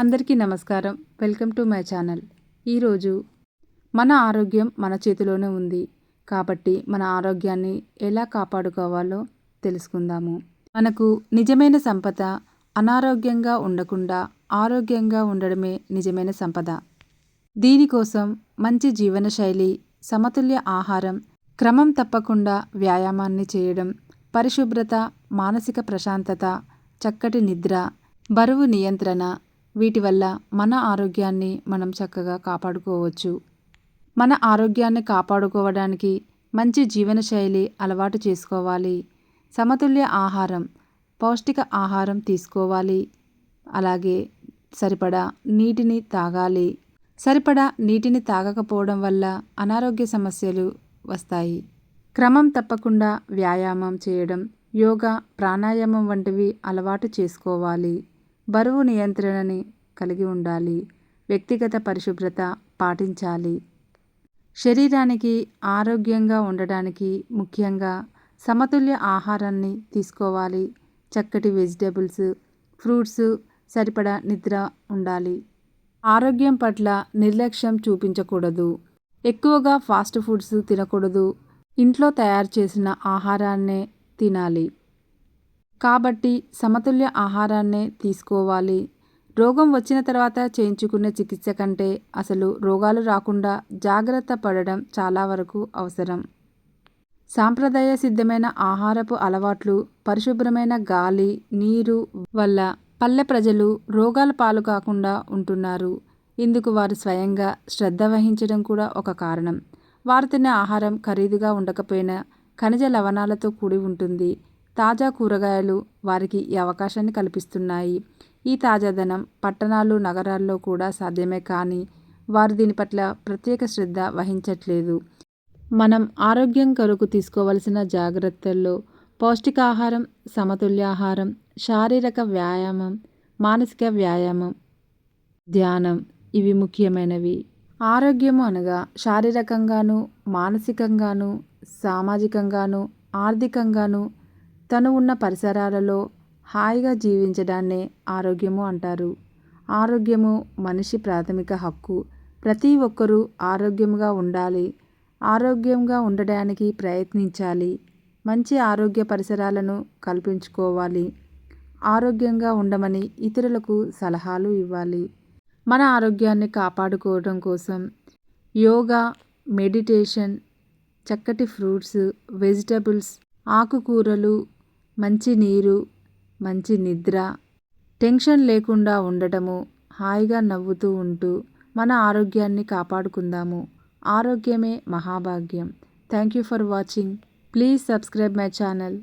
అందరికీ నమస్కారం. Welcome to my channel. ఈరోజు మన ఆరోగ్యం మన చేతిలోనే ఉంది. కాబట్టి మన ఆరోగ్యాన్ని ఎలా కాపాడుకోవాలో తెలుసుకుందాము. మనకు నిజమైన సంపద అనారోగ్యంగా ఉండకుండా ఆరోగ్యంగా ఉండడమే నిజమైన సంపద. దీనికోసం మంచి జీవనశైలి సమతుల్య ఆహారం క్రమం తప్పకుండా వ్యాయామాన్ని చేయడం పరిశుభ్రత మానసిక ప్రశాంతత చక్కటి నిద్ర బరువు నియంత్రణ వీటి వల్ల మన ఆరోగ్యాన్ని మనం చక్కగా కాపాడుకోవచ్చు. మన ఆరోగ్యాన్ని కాపాడుకోవడానికి మంచి జీవనశైలి అలవాటు చేసుకోవాలి. సమతుల్య ఆహారం పౌష్టిక ఆహారం తీసుకోవాలి. అలాగే సరిపడా నీటిని తాగాలి. సరిపడా నీటిని తాగకపోవడం వల్ల అనారోగ్య సమస్యలు వస్తాయి. క్రమం తప్పకుండా వ్యాయామం చేయడం యోగా ప్రాణాయామం వంటివి అలవాటు చేసుకోవాలి. బరువు నియంత్రణని కలిగి ఉండాలి. వ్యక్తిగత పరిశుభ్రత పాటించాలి. శరీరానికి ఆరోగ్యంగా ఉండడానికి ముఖ్యంగా సమతుల్య ఆహారాన్ని తీసుకోవాలి. చక్కటి వెజిటేబుల్స్ ఫ్రూట్స్ సరిపడా నిద్ర ఉండాలి. ఆరోగ్యం పట్ల నిర్లక్ష్యం చూపించకూడదు. ఎక్కువగా ఫాస్ట్ ఫుడ్స్ తినకూడదు. ఇంట్లో తయారు చేసిన ఆహారాన్నే తినాలి. కాబట్టి సమతుల్య ఆహారాన్నే తీసుకోవాలి. రోగం వచ్చిన తర్వాత చేయించుకునే చికిత్స కంటే అసలు రోగాలు రాకుండా జాగ్రత్త పడడం చాలా వరకు అవసరం. సాంప్రదాయ సిద్ధమైన ఆహారపు అలవాట్లు పరిశుభ్రమైన గాలి నీరు వల్ల పల్లె ప్రజలు రోగాల పాలు కాకుండా ఉంటున్నారు. ఇందుకు వారు స్వయంగా శ్రద్ధ వహించడం కూడా ఒక కారణం. వారు తినే ఆహారం ఖరీదుగా ఉండకపోయినా ఖనిజ లవణాలతో కూడి ఉంటుంది. తాజా కూరగాయలు వారికి ఈ అవకాశాన్ని కల్పిస్తున్నాయి. ఈ తాజాదనం పట్టణాలు నగరాల్లో కూడా సాధ్యమే కానీ వారు దీని పట్ల ప్రత్యేక శ్రద్ధ వహించట్లేదు. మనం ఆరోగ్యం కొరకు తీసుకోవలసిన జాగ్రత్తల్లో పౌష్టికాహారం సమతుల్యాహారం శారీరక వ్యాయామం మానసిక వ్యాయామం ధ్యానం ఇవి ముఖ్యమైనవి. ఆరోగ్యము అనగా శారీరకంగాను మానసికంగాను సామాజికంగాను ఆర్థికంగాను తను ఉన్న పరిసరాలలో హాయిగా జీవించడాన్నే ఆరోగ్యము అంటారు. ఆరోగ్యము మనిషి ప్రాథమిక హక్కు. ప్రతి ఒక్కరూ ఆరోగ్యంగా ఉండాలి. ఆరోగ్యంగా ఉండడానికి ప్రయత్నించాలి. మంచి ఆరోగ్య పరిసరాలను కల్పించుకోవాలి. ఆరోగ్యంగా ఉండమని ఇతరులకు సలహాలు ఇవ్వాలి. మన ఆరోగ్యాన్ని కాపాడుకోవడం కోసం యోగా మెడిటేషన్ చక్కటి ఫ్రూట్స్ వెజిటబుల్స్ ఆకుకూరలు మంచి నీరు మంచి నిద్ర టెన్షన్ లేకుండా ఉండటము హాయిగా నవ్వుతూ ఉంటూ మన ఆరోగ్యాన్ని కాపాడుకుందాము. ఆరోగ్యమే మహాభాగ్యం. Thank you for watching. Please subscribe my channel.